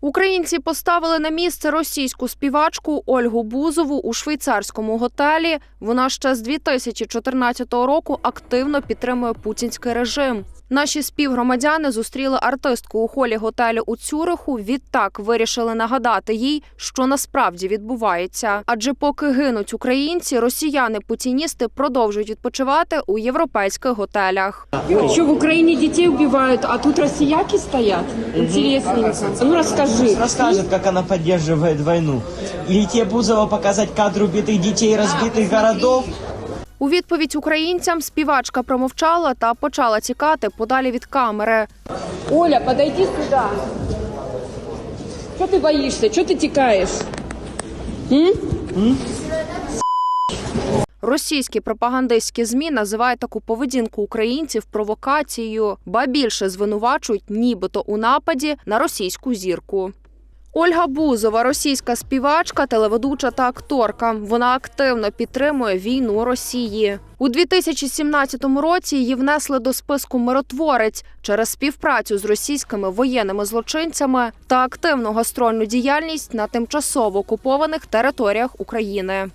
Українці поставили на місце російську співачку Ольгу Бузову у швейцарському готелі. Вона ще з 2014 року активно підтримує путінський режим. Наші співгромадяни зустріли артистку у холі готелю у Цюриху. Відтак вирішили нагадати їй, що насправді відбувається. Адже поки гинуть українці, росіяни-путіністи продовжують відпочивати у європейських готелях. Что, в Украине детей убивают, а тут россияки стоят? Интересненько. Ну расскажи. расскажет, как она поддерживает войну. Или тебе Бузова показать кадры убитых детей, разбитых городов. У відповідь українцям співачка промовчала та почала тікати подалі від камери. Оля, подойди сюда. Что ты боишься? Что ты текаешь? Російські пропагандистські змі називають таку поведінку українців провокацією, ба більше звинувачують, нібито у нападі на російську зірку. Ольга Бузова, російська співачка, телеведуча та акторка. Вона активно підтримує війну Росії. У 2017 році її внесли до списку миротворець через співпрацю з російськими воєнними злочинцями та активну гастрольну діяльність на тимчасово окупованих територіях України.